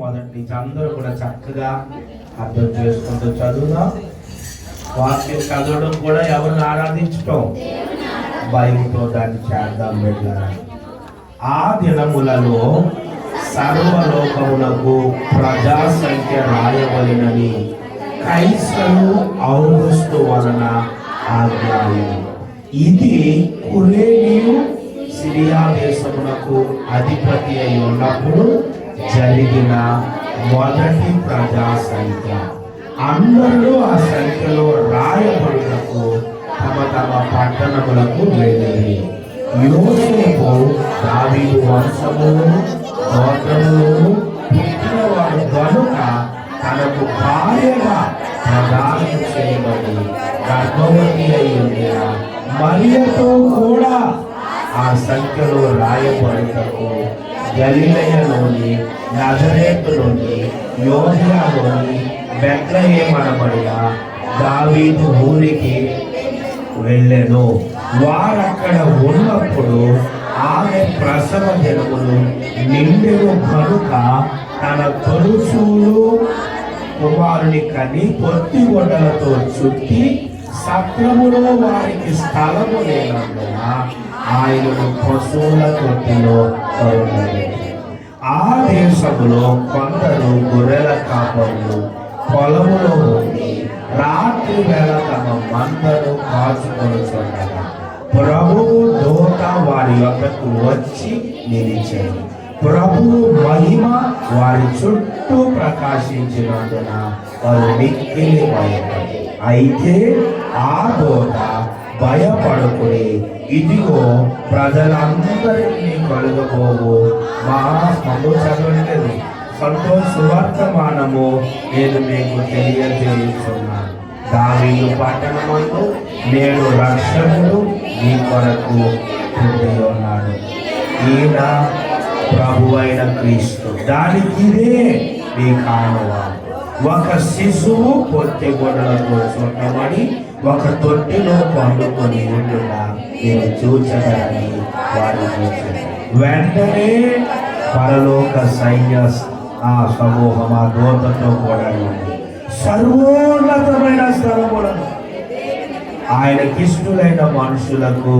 మొదటి నుంచి అందరూ కూడా చక్కగా అర్థం చేసుకుంటూ చదువుదాం. వాక్యం చదవడం కూడా ఎవరిని ఆరాధించటం? భయంతో దాన్ని చేద్దాం బిడ్డలారా. ఆ దినములలో సర్వలోకమునకు ప్రజా సంఖ్య రాయవలెనని క్రైస్తలు ఔరుస్తు వలన ఆజ్ఞాయం ఇది కురేనియు సిరియా దేశమునకు అధిపతి అయి ఉన్నప్పుడు జరిగిన మొదటి ప్రజా సంఖ్య. అందరూ ఆ సంఖ్యలో రాయబడుటకు తమ తమ పట్టణములకు వెళ్ళి యోసేపు దావీదు వంశములను గోత్రములను పుట్టినవాడు కనుక తనకు భార్యగా ప్రదానం చేయబడి గర్భవతి అయి ఉండిన మరియతో కూడా ఆ సంఖ్యలో రాయబడి గలిలయలోని నజరేతు నుండి యోధ్యాలోని బెత్లహేమనబడిన దావీదు ఊరికి వెళ్ళెను. వారక్కడ ఉన్నప్పుడు ఆమె ప్రసవ దినములు నిండెను కనుక తన తొలుచూలు కుమారుని కని పొత్తి గొడ్డలతో చుట్టి సత్రములో వారికి స్థలము లేనందున ఆయనను పశువుల తొట్టిలో కరుణలేదు ఆ దేశంలో కొందరు గొర్రెల కాపర్లు పొలములో ఉండి రాత్రి వేళ తమ మందను కాచుకొనుచుండగా ప్రభువు దూత వారి యొక్కకు వచ్చి నిలిచాడు. ప్రభువు మహిమ వారి చుట్టూ ప్రకాశించినందున వారు మిక్కిలి భయపడి అయితే ఆ దూత భయపడుకుని ఇదిగో ప్రజలందరినీ కలుగబోవు. మహా మందు సంతోష సువర్తమానము నేను మీకు తెలియజేస్తున్నాను. దావీలు పట్టణమందు నేడు రక్షకుడు నీ కొరకు పుట్టి ఉన్నాడు. ఈయన ప్రభు అయిన క్రీస్తు. దానికి ఇదే మీ కానువ. ఒక శిశువు పొత్తి గొడవలతో చుట్టబడి ఒక తొట్టిలో పండుకొని ఉండుగా నేను చూచగలని వారు చూచారు వెంటనే పరలోక సైన్య ఆ సమూహం ఆ దూతతో కూడా ఉంది సర్వోన్నతమైన స్థలములను. ఆయనకిష్టులైన మనుషులకు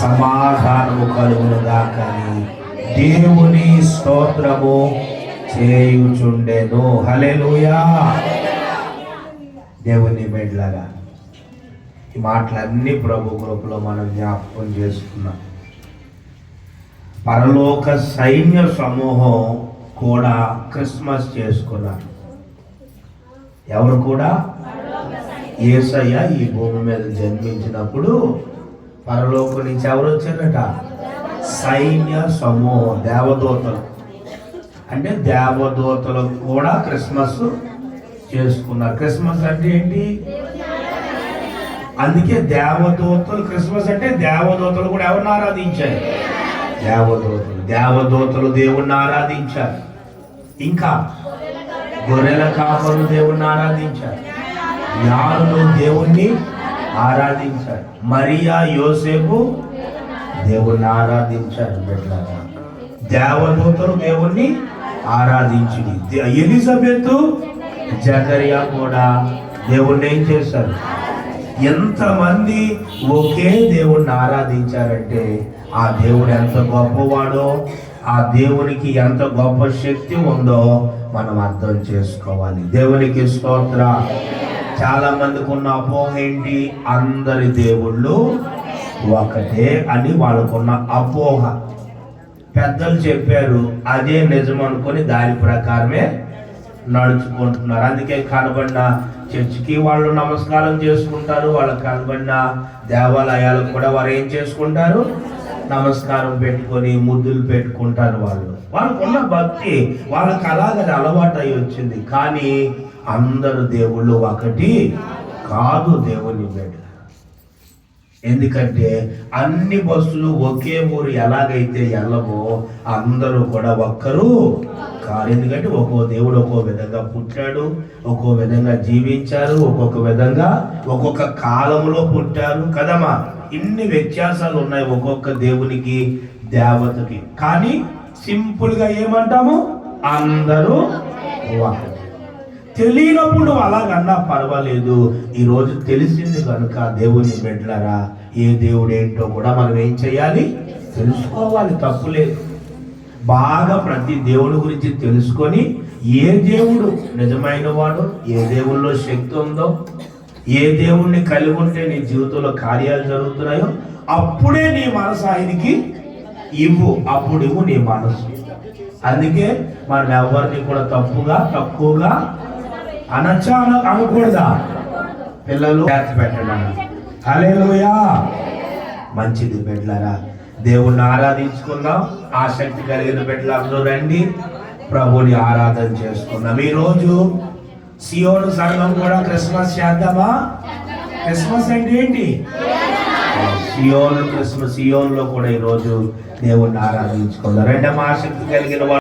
సమాధానము కలుగును దాకని దేవుని స్తోత్రము చేయుచుండెను. హల్లెలూయా. దేవుని బిడ్డలాగా ఈ మాటలన్నీ ప్రభు కృపలో మనం జ్ఞాపకం చేసుకున్నాం. పరలోక సైన్య సమూహం కూడా క్రిస్మస్ చేసుకున్నారు. ఎవరు కూడా? ఏసయ్య ఈ భూమి మీద జన్మించినప్పుడు పరలోకం నుంచి ఎవరు వచ్చారట? సైన్య సమూహం దేవదూతలు. అంటే దేవదూతలు కూడా క్రిస్మస్ చేసుకున్నారు. క్రిస్మస్ అంటే ఏంటి? అందుకే దేవదూతలు క్రిస్మస్ అంటే దేవదూతలు కూడా ఎవరిని ఆరాధించారు? దేవదూతలు. దేవదూతలు దేవుణ్ణి ఆరాధించారు. ఇంకా గొర్రెల కాపలు దేవుణ్ణి ఆరాధించారు. జ్ఞానులు దేవుణ్ణి ఆరాధించారు. మరియా యోసేపు దేవుణ్ణి ఆరాధించారు బిడ్డలారా. దేవదూతలు దేవుణ్ణి ఆరాధించింది ఎలిజబెత్ జకరియా కూడా దేవుణ్ణి ఏం చేశారు? ఎంతమంది ఒకే దేవుణ్ణి ఆరాధించారంటే ఆ దేవుడు ఎంత గొప్పవాడో ఆ దేవునికి ఎంత గొప్ప శక్తి ఉందో మనం అర్థం చేసుకోవాలి. దేవునికి స్తోత్ర. చాలా మందికి ఉన్న అపోహ ఏంటి? అందరి దేవుళ్ళు ఒకటే అని వాళ్ళకున్న అపోహ. పెద్దలు చెప్పారు అదే నిజం అనుకొని దాని ప్రకారమే నడుచుకుంటున్నారు. అందుకే కనబడిన చర్చికి వాళ్ళు నమస్కారం చేసుకుంటారు. వాళ్ళకి కనబడిన దేవాలయాలకు కూడా వారు ఏం చేసుకుంటారు? నమస్కారం పెట్టుకొని ముద్దులు పెట్టుకుంటారు వాళ్ళు. వాళ్ళకున్న భక్తి వాళ్ళకి అలాగని అలవాటు అయి వచ్చింది. కానీ అందరు దేవుళ్ళు ఒకటి కాదు దేవుని బిడ్డ. ఎందుకంటే అన్ని బస్సులు ఒకే ఊరు ఎలాగైతే వెళ్ళమో అందరూ కూడా ఒక్కరు కాదు. ఎందుకంటే ఒక్కో దేవుడు ఒక్కో విధంగా పుట్టాడు ఒక్కో విధంగా జీవించారు ఒక్కొక్క విధంగా ఒక్కొక్క కాలంలో పుట్టారు కదమ్మా. ఇన్ని వ్యత్యాసాలు ఉన్నాయి ఒక్కొక్క దేవునికి దేవతకి. కానీ సింపుల్గా ఏమంటాము? అందరూ తెలియనప్పుడు అలాగన్నా పర్వాలేదు. ఈరోజు తెలిసింది కనుక దేవుని బిడ్డలరా ఏ దేవుడు ఏంటో కూడా మనం ఏం చేయాలి? తెలుసుకోవాలి. తప్పులేదు బాగా ప్రతి దేవుడి గురించి తెలుసుకొని ఏ దేవుడు నిజమైన వాడు ఏ దేవుల్లో శక్తి ఉందో ఏ దేవుణ్ణి కలిగి ఉంటే నీ జీవితంలో కార్యాలు జరుగుతున్నాయో అప్పుడే నీ మనసు ఆయనకి ఇవ్వు అప్పుడు ఇవ్వు నీ మనసు. అందుకే మనం ఎవరిని కూడా తప్పుగా తక్కువగా అనొచ్చా అనకూడదా? పిల్లలు పెట్టడం పెట్టండి మంచిది బిడ్డలారా. దేవుణ్ణి ఆరాధించుకుందాం. ఆసక్తి కలిగిన బిడ్డలందరూ రండి. ప్రభుని ఆరాధన చేసుకుందాం. ఈ రోజు సియోను సంఘం కూడా క్రిస్మస్ చేద్దామా? క్రిస్మస్ అంటే ఏంటి? సియోన్ క్రిస్మస్ సియోన్లో కూడా ఈ రోజు దేవుణ్ణి ఆరాధించుకుందాం. రెండమ్మ ఆసక్తి కలిగిన